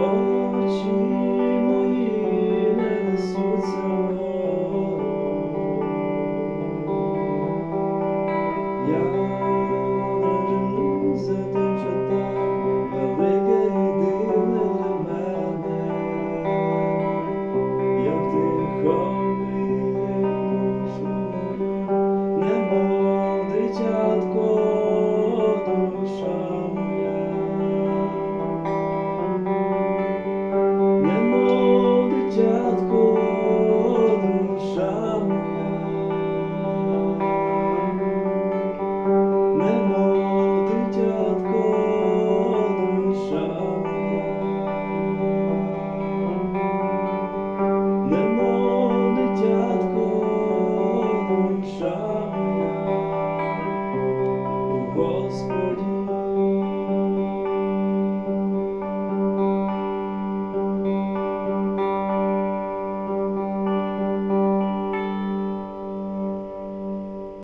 очі мої несуться вгору. Я народжуюся тим, що велике і для мене, як тихо, немов дитятко.